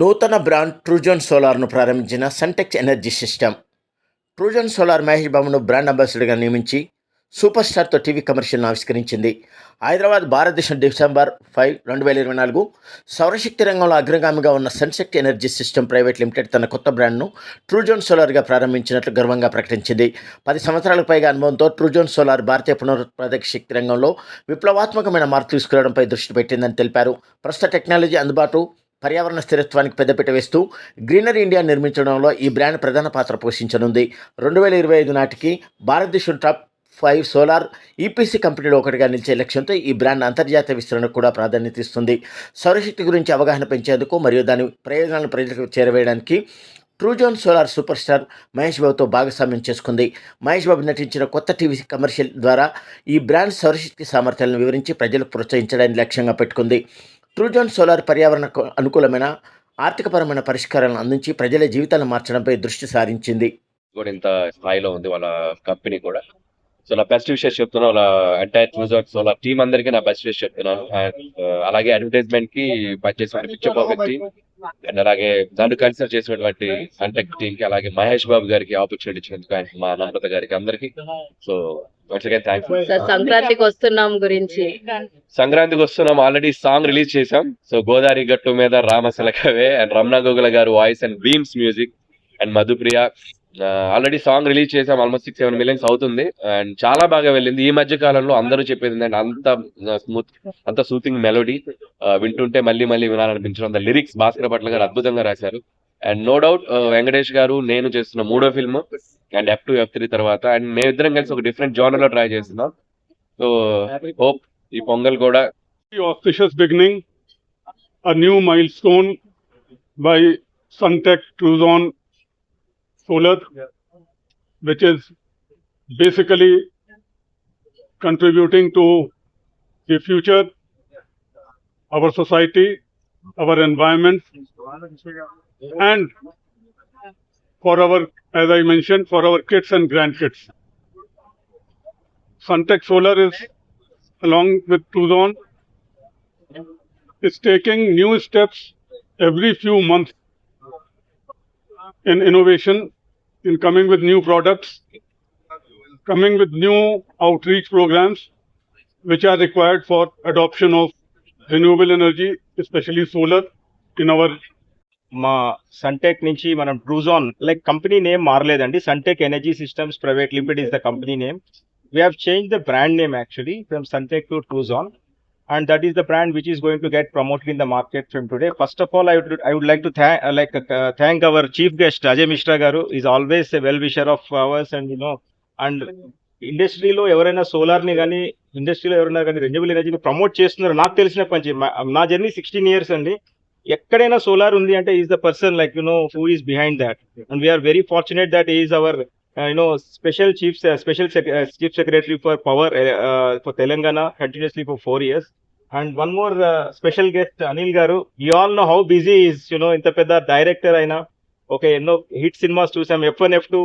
నూతన brand Truzon సోలార్ను ప్రారంభించిన Suntex energy system Truzon solar Mahesh బాబును బ్రాండ్ అంబాసిడర్గా నియమించి సూపర్ స్టార్తో టీవీ కమర్షియల్ను ఆవిష్కరించింది. హైదరాబాద్ భారతదేశం డిసెంబర్ ఫైవ్ రెండు వేల ఇరవై నాలుగు సౌరశక్తి రంగంలో అగ్రగామిగా ఉన్న Suntek energy system private limited తన కొత్త బ్రాండ్ను ట్రూజోన్ సోలార్గా ప్రారంభించినట్లు గర్వంగా ప్రకటించింది. పది సంవత్సరాలకు పైగా అనుభవంతో ట్రూజోన్ సోలార్ భారతీయ పునరుత్పాదక శక్తి రంగంలో విప్లవాత్మకమైన మార్పు తీసుకురావడంపై దృష్టి పెట్టిందని తెలిపారు. ప్రస్తుత టెక్నాలజీ అందుబాటు పర్యావరణ స్థిరత్వానికి పెద్దపీట వేస్తూ గ్రీనరీ ఇండియా నిర్మించడంలో ఈ బ్రాండ్ ప్రధాన పాత్ర పోషించనుంది. రెండు వేల ఇరవై ఐదు నాటికి భారతదేశం టాప్ ఫైవ్ సోలార్ ఈపీసీ కంపెనీలో ఒకటిగా నిలిచే లక్ష్యంతో ఈ బ్రాండ్ అంతర్జాతీయ విస్తరణకు కూడా ప్రాధాన్యత ఇస్తుంది. సౌరశక్తి గురించి అవగాహన పెంచేందుకు మరియు దాని ప్రయోజనాలను ప్రజలకు చేరవేయడానికి Truzon solar super star Mahesh బాబుతో భాగస్వామ్యం చేసుకుంది. మహేష్ బాబు నటించిన కొత్త టీవీ కమర్షియల్ ద్వారా ఈ బ్రాండ్ సౌరశక్తి సామర్థ్యాలను వివరించి ప్రజలకు ప్రోత్సహించడానికి లక్ష్యంగా పెట్టుకుంది. ట్రూజోన్ సోలార్ పర్యావరణ అనుకూలమైన ఆర్థికపరమైన పరిష్కారాలను అందించి ప్రజల జీవితాలను మార్చడంపై దృష్టి సారించింది. కూడా ఇంత స్థాయిలో ఉంది వాళ్ళ కంపెనీ కూడా. సో నా బెస్ట్ విషయం చెప్తున్నాను వాళ్ళ ఎంటైర్ చూసాక్ సో వాళ్ళ టీం అందరికీ నా బెస్ట్ విషయం చెప్తున్నాను. అలాగే అడ్వర్టైజ్మెంట్కి పనిచేసిన పిక్చర్ పర్ఫెక్ట్ అండ్ అలాగే నన్ను కన్సిడర్ చేసినటువంటి కంటెక్ట్ టీం కి అలాగే మహేష్ బాబు గారికి ఆపర్చునిటీ ఇచ్చినందుకు and మా నమ్రత గారికి అందరికి. సో సంక్రాంతికి వస్తున్నాం గురించి. సంక్రాంతికి వస్తున్నాం. ఆల్రెడీ సాంగ్ రిలీజ్ చేసాం సో గోదావరి గట్టు మీద రామశిలకవే and Ramana Gogula garu voice and Bheems music and Madhupriya. Already song release చేసాం ఆల్మోస్ట్ సిక్స్ సెవెన్ మిలియన్స్ అవుతుంది. అండ్ చాలా బాగా వెళ్ళింది. ఈ మధ్య కాలంలో అందరూ చెప్పేది అంత స్మూత్ అంత సూతింగ్ మెలోడీ వింటుంటే మళ్ళీ మళ్ళీ వినాలనిపించడం. ద లిరిక్స్ భాస్కర్ పట్ల గారు అద్భుతంగా రాశారు. And no doubt Venkatesh garu నేను చేస్తున్న మూడో film and F two F three తర్వాత. అండ్ మేమిద్దరం కలిసి ఒక డిఫరెంట్ జోనర్లో ట్రై చేస్తున్నాం. సో హోప్ ఈ పొంగల్ కూడా auspicious beginning, a new milestone by Suntech Truzon Solar, which is basically contributing to the future, our society, our environment, and for our, as I mentioned, for our kids and grandkids. Suntech Solar is, along with Truzon, is taking new steps every few months in innovation, in coming with new products, coming with new outreach programs which are required for adoption of renewable energy especially solar in our మా Suntek నుంచి మనం Truzon like company name మారలేదండి. Suntek energy systems private limited is the company name we have change the brand name actually from Suntek to Truzon and that is the brand which is going to get promote in the market from today first of all I would I would like to like thank our chief guest Ajay Mishra garu is always well wisher of ours and you know and ఇండస్ట్రీలో ఎవరైనా సోలార్ని కానీ ఇండస్ట్రీలో ఎవరైనా కానీ renewable ఎనర్జీని promote చేస్తున్నారు. నాకు తెలిసిన పని నా జర్నీ సిక్స్టీన్ ఇయర్స్ అండి. ఎక్కడైనా సోలార్ ఉంది అంటే is the person like you know who is behind that and we are very fortunate that is our you know special chief special chief secretary for power for Telangana continuously for four years and one more special guest Anil garu. You all know how busy is you know ఇంత పెద్ద director అయినా. Okay ఎన్నో hit cinemas చూసాం. F one F two